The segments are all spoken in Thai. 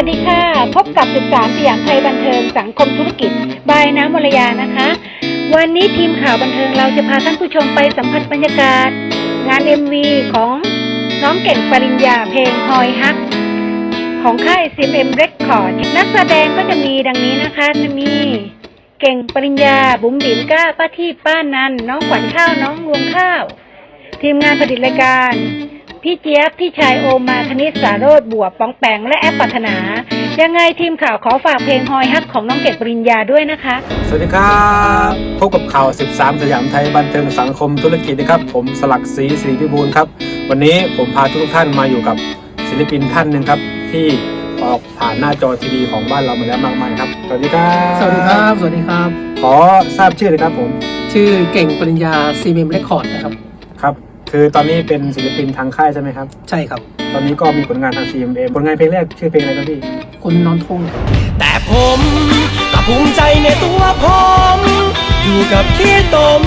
วัสดีค่ะ พบกับ 13 สยามไทยบันเทิงสังคมธุรกิจ บายน้ำวรยานะคะ วันนี้ทีมข่าวบันเทิงเราจะพาท่านผู้ชมไปสัมผัสบรรยากาศ งาน MV ของน้องเก่งปริญญาเพลงฮอยฮัก ของค่าย CMM Record นักแสดงก็จะมีดังนี้นะคะ จะมีเก่งปริญญา บุ๋มบิ๋มก้าป้าที่ป้านัน น้องขวัญข้าว น้องรวงข้าว ทีมงานผลิตรายการ พี่เจี๊ยบ พี่ชายโอมาคณิตสารโรดบัวปองแปงและแอปปัถนา ยังไงทีมข่าวขอฝากเพลงฮอยฮักของน้องเกดปริญญาด้วยนะคะ สวัสดีครับ พบกับข่าว 13 สยามไทยบันเทิงสังคมธุรกิจนะครับ ผมสลักศรีศรีพิบูลครับ วันนี้ผมพาทุกท่านมาอยู่กับศิลปินท่านหนึ่งครับที่ออกผ่านหน้าจอทีวีของบ้านเรามาแล้วมากมายครับสวัสดีครับสวัสดีครับ สวัสดีครับ ขอทราบชื่อเลยครับผม ชื่อเก่งปริญญาซีเมมเรคคอร์ดนะครับ ครับคือตอนนี้เป็นศิลปินทางค่ายใช่ไหมครับ ใช่ครับ ตอนนี้ก็มีผลงานทาง CMM ผลงานเพลงแรกชื่อเพลงอะไรครับพี่ คนนอนทุ่งแต่ผมก็ภูมิใจในตัวผม อยู่กับขี้ตม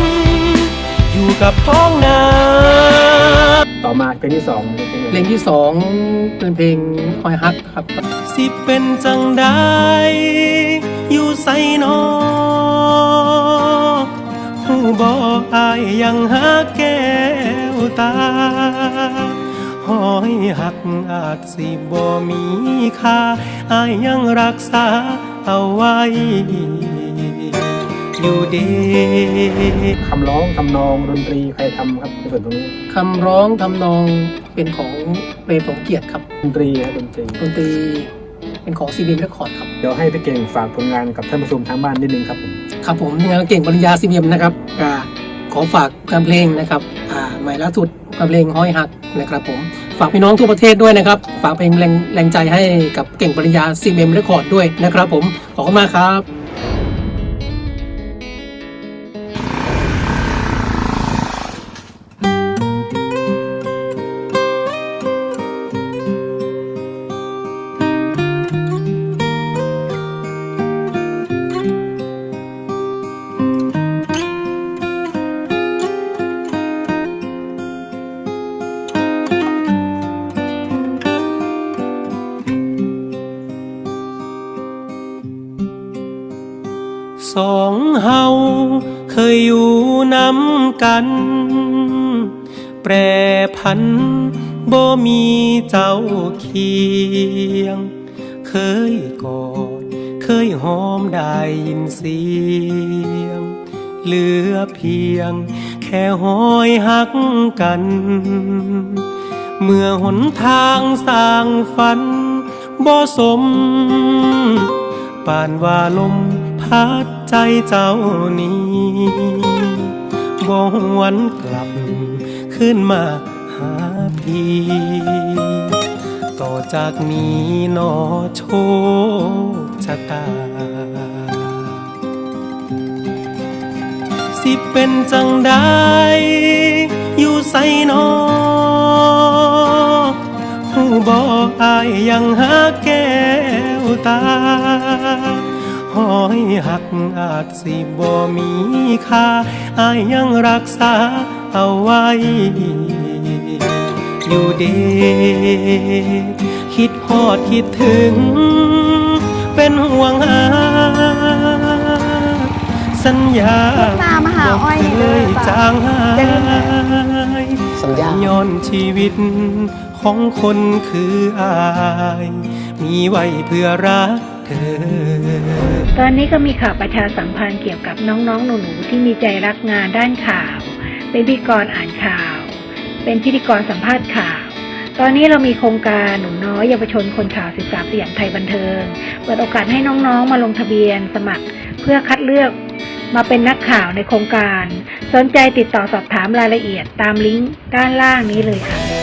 อยู่กับท้องนาต่อมาเพลงที่สองเป็นเพลงเพอะไรลงที่สองเป็นเพลงคอยฮักครับ สิเป็นจังได้ อยู่ใส่นอหูบออายยังหาแก้ว ตาหอยหักอาจสิบ่มีค่าอายยังรักษาเอาไว้ อยู่เดีคำร้องทำนองดนตรีใครทำครับในส่วนตรงนี้คำร้องทำนองเป็นของเปรมสมเกียรติครับดนตรีครับดนตรีดนตรีเป็นของซีเมมเรคคอร์ดครับ เดี๋ยวให้พี่เก่งฝากผลงานกับท่านผู้ชมทางบ้านนิดนึงครับผม ครับผมงานเก่งปริญญาซีเมมนะครับก็ ขอฝากการเพลงนะครับอ่าใหม่ล่าสุดการเพลงห้อยหักนะครับผมฝากพี่น้องทั่วประเทศด้วยนะครับ ฝากเพลงแรงแรงใจให้กับเก่งปริญญาซีเมมเรคคอร์ดด้วยนะครับผมขอบคุณมากครับ สองเฮาเคยอยู่น้ำกัน แปรพันบ่มีเจ้าเคียง เคยกอดเคยหอมได้ยินเสียง เหลือเพียงแค่หอยหักกัน เมื่อหนทางสร้างฝันบ่สมปานว่าลมพัด ใจเจ้านี้บ่หวนกลับขึ้นมาหาพี่ต่อจากนี้นอโชคชะตา สิเป็นจังได้อยู่ใส่นอหูบอกอายยังหาแก้วตา หอยหักอาจสิบ่มีค่าอายยังรักษาเอาไว้ อยู่เดคิดฮอดคิดถึง เป็นห่วงหาสัญญาตามมาหาอ้อยเคนี่เลยยป่ะจางหายสัญญาย้อนชีวิตของคนคืออาย มีไว้เพื่อรักเธอ ตอนนี้ก็มีข่าวประชาสัมพันธ์เกี่ยวกับน้องๆ หนูๆ ที่มีใจรักงานด้านข่าว เป็นพิธีกรอ่านข่าว เป็นพิธีกรสัมภาษณ์ข่าว ตอนนี้เรามีโครงการหนูน้อยเยาวชนคนข่าว13สยามไทยบันเทิง เปิดโอกาสให้น้องๆ มาลงทะเบียนสมัครเพื่อคัดเลือกมาเป็นนักข่าวในโครงการ สนใจติดต่อสอบถามรายละเอียดตามลิงก์ด้านล่างนี้เลยค่ะ